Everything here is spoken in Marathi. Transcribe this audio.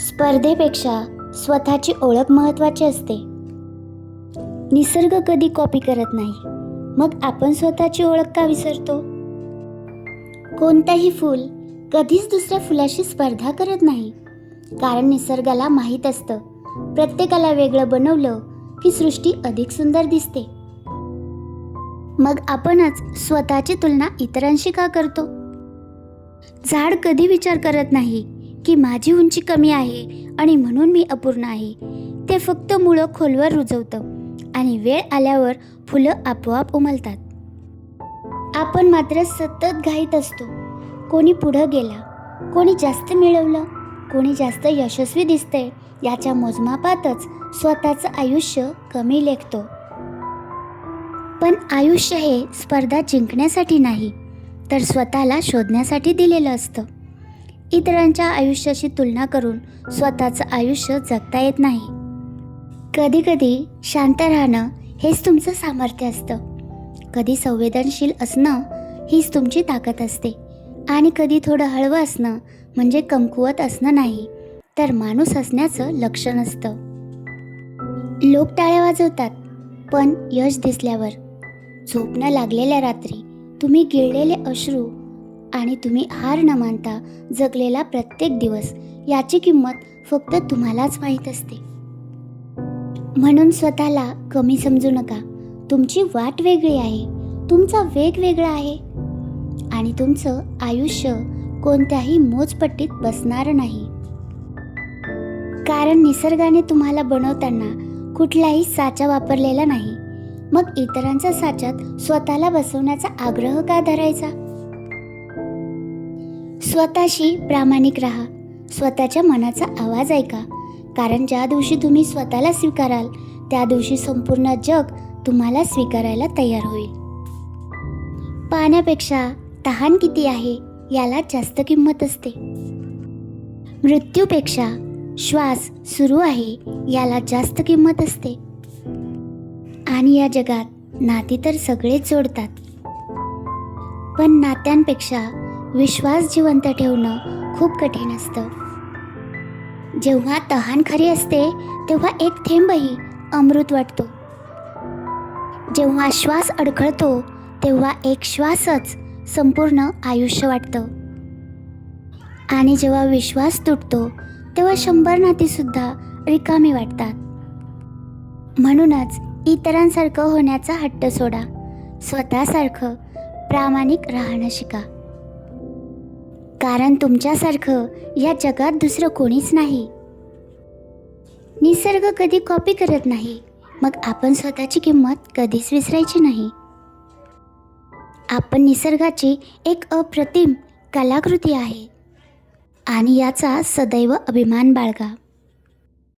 स्पर्धेपेक्षा स्वतःची ओळख महत्त्वाची असते. निसर्ग कधी कॉपी करत नाही. मग आपण स्वतःची ओळख का विसरतो? कोणतंही फूल कधीच दुसऱ्या फुलाशी स्पर्धा करत नाही. कारण निसर्गाला माहीत असतं. प्रत्येकाला वेगळं बनवलं की सृष्टी अधिक सुंदर दिसते. मग आपणच स्वतःची तुलना इतरांशी का करतो? झाड कधी विचार करत नाही. की माझी उंची कमी आहे आणि म्हणून मी अपूर्ण आहे. ते फक्त मुळं खोलवर रुजवतं आणि वेळ आल्यावर फुलं आपोआप उमलतात. आपण मात्र सतत घाईत असतो. कोणी पुढं गेला कोणी जास्त मिळवलं कोणी जास्त यशस्वी दिसते याच्या मोजमापातच स्वतःचं आयुष्य कमी लेखतो. पण आयुष्य हे स्पर्धा जिंकण्यासाठी नाही तर स्वतःला शोधण्यासाठी दिलेलं असतं. इतरांच्या आयुष्याशी तुलना करून स्वतःचं आयुष्य जगता येत नाही. कधीकधी शांत राहणं हेच तुमचं सामर्थ्य असतं. कधी संवेदनशील असणं हीच तुमची ताकद असते. आणि कधी थोडं हळवं असणं म्हणजे कमकुवत असणं नाही तर माणूस असण्याचं लक्षण असतं. लोक टाळ्या वाजवतात पण यश दिसल्यावर. झोपणं लागलेल्या रात्री तुम्ही गिळलेले अश्रू आणि तुम्ही हार न मानता जगलेला प्रत्येक दिवस याची किंमत फक्त तुम्हालाच माहीत असते. म्हणून स्वतःला कमी समजू नका. तुमची वाट वेगळी आहे. तुमचा वेग वेगळा आहे. आणि तुमचं आयुष्य कोणत्याही मोजपट्टीत बसणार नाही. कारण निसर्गाने तुम्हाला बनवताना कुठलाही साचा वापरलेला नाही. मग इतरांच्या साच्यात स्वतःला बसवण्याचा आग्रह का धरायचा? स्वतःशी प्रामाणिक राहा. स्वतःच्या मनाचा आवाज ऐका. कारण ज्या दिवशी तुम्ही स्वतःला स्वीकाराल त्या दिवशी संपूर्ण जग तुम्हाला स्वीकारायला तयार होईल. पाण्यापेक्षा तहान किती आहे याला जास्त किंमत असते. मृत्यूपेक्षा श्वास सुरू आहे याला जास्त किंमत असते. आणि या जगात नाती तर सगळेच जोडतात. पण नात्यांपेक्षा विश्वास जिवंत ठेवणं खूप कठीण असतं. जेव्हा तहान खरी असते तेव्हा एक थेंबही अमृत वाटतो. जेव्हा श्वास अडखळतो तेव्हा एक श्वासच संपूर्ण आयुष्य वाटतं. आणि जेव्हा विश्वास तुटतो तेव्हा शंभर नातीसुद्धा रिकामी वाटतात. म्हणूनच इतरांसारखं होण्याचा हट्ट सोडा. स्वतःसारखं प्रामाणिक राहणं शिका. कारण तुमच्यासारखं या जगात दुसरं कोणीच नाही. निसर्ग कधी कॉपी करत नाही मग आपण स्वतःची किंमत कधीच विसरायची नाही. आपण निसर्गाची एक अप्रतिम कलाकृती आहे. आणि याचा सदैव अभिमान बाळगा.